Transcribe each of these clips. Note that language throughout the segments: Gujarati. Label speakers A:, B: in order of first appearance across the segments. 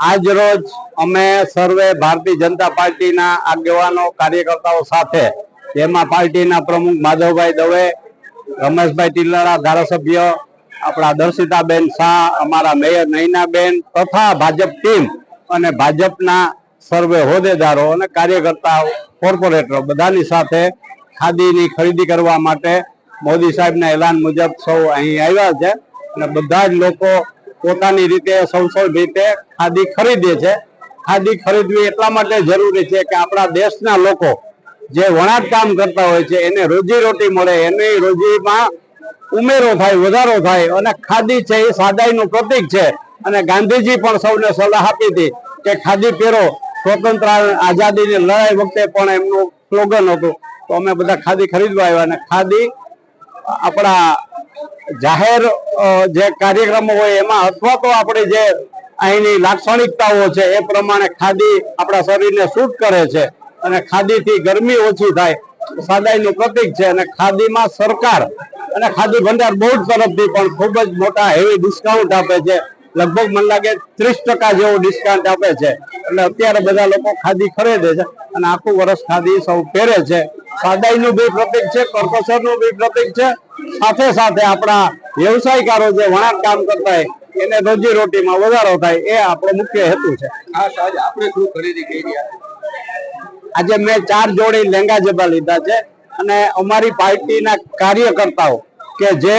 A: આજ રોજ અમે સર્વે ભારતીય જનતા પાર્ટીના આગેવાનો, કાર્યકર્તાઓ સાથે, જેમાં પાર્ટીના પ્રમુખ માધવભાઈ દવે, રમેશભાઈ ટીલરા ધારાસભ્ય, આપણા દર્શિતાબેન શાહ, અમારા મેયર નૈનાબેન તથા ભાજપ ટીમ અને ભાજપના સર્વે હોદ્દેદારો અને કાર્યકર્તાઓ, કોર્પોરેટરો બધાની સાથે ખાદીની ખરીદી કરવા માટે મોદી સાહેબના એલાન મુજબ સૌ અહીં આવ્યા છે. અને બધા જ લોકો પોતાની રીતે સૌ સૌ રીતે ખાદી ખરીદે છે. ખાદી ખરીદવી એટલા માટે જરૂરી છે કે આપણા દેશના લોકો જે વણાટ કામ કરતા હોય છે, એને રોજીરોટી મળે, એની રોજીમાં ઉમેરો થાય, વધારો થાય અને ખાદી છે એ સાદાઈનું પ્રતીક છે. અને ગાંધીજી પણ સૌને સલાહ આપી હતી કે ખાદી પહેરો. સ્વતંત્ર આઝાદીની લડાઈ વખતે પણ એમનું સ્લોગન હતું. તો અમે બધા ખાદી ખરીદવા આવ્યા અને ખાદી આપણા જાહેર જે કાર્યક્રમો હોય એમાં અથવા તો આપણે જે અહીંની લાક્ષણિકતાઓ છે એ પ્રમાણે ખાદી આપણા શરીરને સૂટ કરે છે અને ખાદીથી ગરમી ઓછી થાય, સાદાઈનું પ્રતીક છે અને ખાદીમાં સરકાર અને ખાદી ભંડાર બોર્ડ તરફથી પણ ખૂબ જ મોટા હેવી ડિસ્કાઉન્ટ આપે છે. લગભગ મને લાગે ત્રીસ ટકા જેવું ડિસ્કાઉન્ટ આપે છે. એટલે અત્યારે બધા લોકો ખાદી ખરીદે છે અને આખું વર્ષ ખાદી સૌ પહેરે છે. સાદાઈનું બી પ્રતીક છે કરકસરનું બી પ્રતીક છે. સાથે સાથે આપણા વ્યવસાયકારો જે વણાટ કામ કરતા હોય એને રોજી રોટીમાં વધારો થાય એ આપણો મુખ્ય હેતુ છે.
B: આજે આપણે શું ખરીદી કરી
A: આજે મેં ચાર જોડી લેંગા જબા લીધા છે અને અમારી પાર્ટીના કાર્યકર્તાઓ કે જે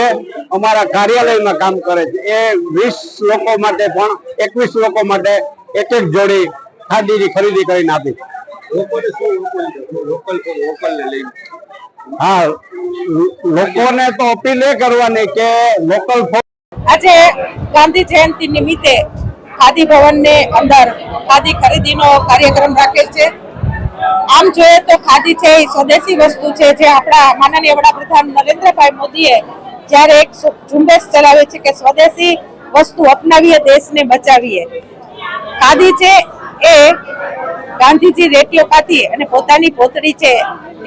A: અમારા કાર્યાલયમાં કામ કરે છે એ વીસ લોકો માટે પણ એકવીસ લોકો માટે એક એક જોડી ખાદીની ખરીદી કરીને આપી
B: લોકોને શું લોકલ ફોર લોકલ ને લઈને?
A: હા લોકોને તો અપીલ એ કરવાની કે લોકલ
C: આજે ગાંધી જયંતિ નિમિત્તે ખાદી ભવનની અંદર ખાદી ખરીદીનો કાર્યક્રમ રાખેલ છે. આમ જોઈએ તો ખાદી છે એ સ્વદેશી વસ્તુ છે જે આપણા માનનીય વડાપ્રધાન નરેન્દ્રભાઈ મોદીએ જ્યારે એક ઝુંબેશ ચલાવે છે કે સ્વદેશી વસ્તુ અપનાવીએ દેશને બચાવીએ. ખાદી છે એ ગાંધીજી રેટીઓ કાઢી અને પોતાની પોતડી છે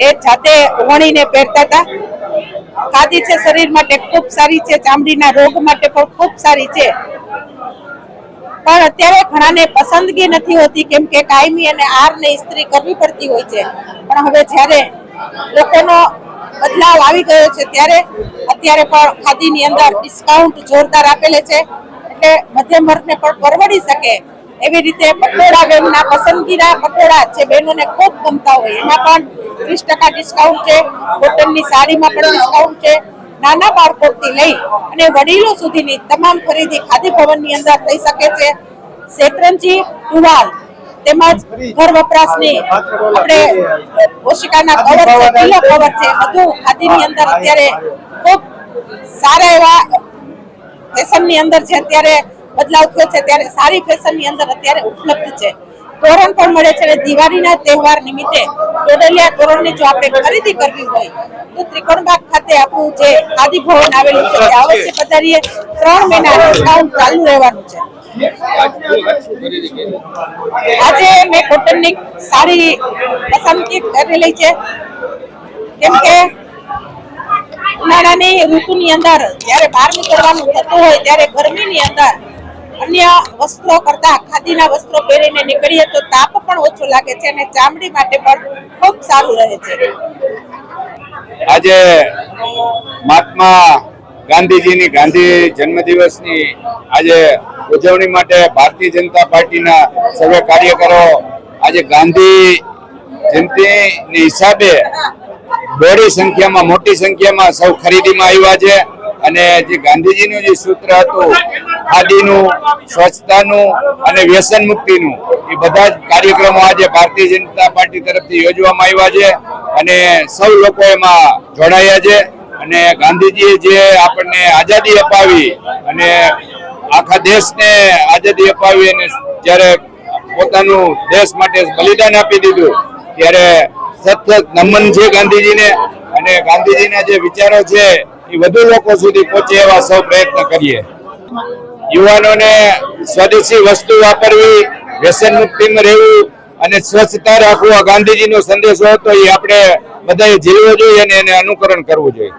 C: એ જાતે વણીને પહેરતા હતા. ખાદી છે શરીર માટે ખૂબ સારી છે, ચામડીના રોગ માટે પણ ખૂબ સારી છે. પણ અત્યારે ઘણાને પસંદગી નથી હોતી કેમ કે કાયમી અને આરને ઇસ્ત્રી કરવી પડતી હોય છે. પણ હવે જ્યારે લોકોનો બદલાવ આવી ગયો છે ત્યારે અત્યારે પણ ખાદીની અંદર ડિસ્કાઉન્ટ જોરદાર આપેલે છે. એટલે મધ્યમ વર્ગને પણ પરવડી શકે. એવી રીતે પટોળા બેનના પસંદગીના પટોળા જે બહેનોને ખૂબ ગમતા હોય, એમાં પણ ત્રીસ ટકા ડિસ્કાઉન્ટ છે કોટનની સાડીમાં પણ ડિસ્કાઉન્ટ છે. નાના બાળકોથી લઈ અને વડીલો સુધીની તમામ ખરીદી ખાદી ભવનની અંદર થઈ શકે છે. શેતરંજી ટુવાલ તેમજ ઘર વપરાશની આપણે ઓશિકાના કવર છે પિલો કવર છે. બધું ખાદીની અંદર અત્યારે ખૂબ સારા એવા ફેશનની અંદર છે અત્યારે બદલાવ થયો છે, ત્યારે સારી ફેશનની અંદર અત્યારે ઉપલબ્ધ છે. તોરણ પણ મળે છે અને દિવાળીના તહેવાર નિમિત્તે ટોડલિયા તોરણની જો આપણે ખરીદી કરવી હોય, તો ત્રિકોણબાગ ખાતે આપણું જે ભવન આવેલું છે તે અવશ્ય પધારીએ. ત્રણ મહિના ડિસ્કાઉન્ટ ચાલુ રહેવાનું છે.
B: આજે
C: મેં કોટનની સારી પસંદગી કરેલી છે. કેમ કે ઉનાળાની ઋતુની અંદર જ્યારે બહાર નીકળવાનું થતું હોય, ત્યારે ગરમીની અંદર અન્ય વસ્ત્રો કરતા ખાદીના વસ્ત્રો પહેરીને નીકળીએ તો તાપ પણ ઓછો લાગે છે અને ચામડી માટે પણ ખૂબ સારું રહે છે.
D: આજે મહાત્મા ગાંધીજીની ગાંધી જન્મદિવસની આજે ઉજવણી માટે ભારતીય જનતા પાર્ટીના સર્વે કાર્યકરો આજે ગાંધી જયંતિની હિસાબે બહોળી સંખ્યામાં, મોટી સંખ્યામાં સૌ ખરીદીમાં આવ્યા છે. અને જે ગાંધીજીનું જે સૂત્ર હતું, ખાદીનું, સ્વચ્છતાનું અને વ્યસન મુક્તિનું, એ બધા જ કાર્યક્રમો આજે ભારતીય જનતા પાર્ટી તરફથી યોજવામાં આવ્યા છે અને સૌ લોકો એમાં જોડાયા છે. અને ગાંધીજીએ જે આપણને આઝાદી અપાવી અને આખા દેશને આઝાદી અપાવી અને જ્યારે પોતાનું દેશ માટે બલિદાન આપી દીધું, ત્યારે સતત નમન છે ગાંધીજીને. અને ગાંધીજીના જે વિચારો છે વધુ લોકો સુધી પહોંચે એવા સૌ પ્રયત્ન કરીએ. યુવાનોને સ્વદેશી વસ્તુ વાપરવી, વ્યસન મુક્તિમાં રહેવું અને સ્વચ્છતા રાખવું આ ગાંધીજીનો સંદેશો હતો એ આપણે બધાએ જીવવો જોઈએ અને એને અનુકરણ કરવું જોઈએ.